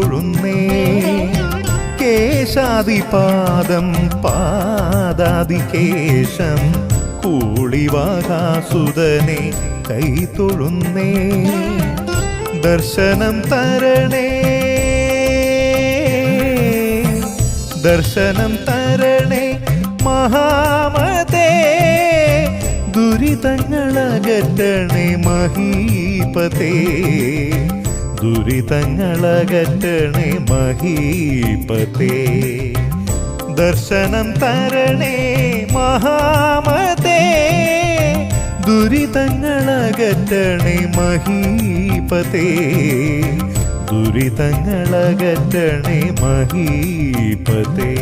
തൊഴുന്നേ കേശാദിപാദം പാദാദികേശം കൂളിവാകാസുതനെ കൈ തൊഴുന്നേ ദർശനം തരണേ. ദർശനം തരണേ മഹാമതേ ദുരിതങ്ങളകറ്റണേ മഹീപതേ. ദുരിതങ്ങളകറ്റണേ മഹീപതേ ദർശനം തരണേ മഹാമതേ ദുരിതങ്ങളകറ്റണേ മഹീപതേ ദുരിതങ്ങളകറ്റണേ മഹീപതേ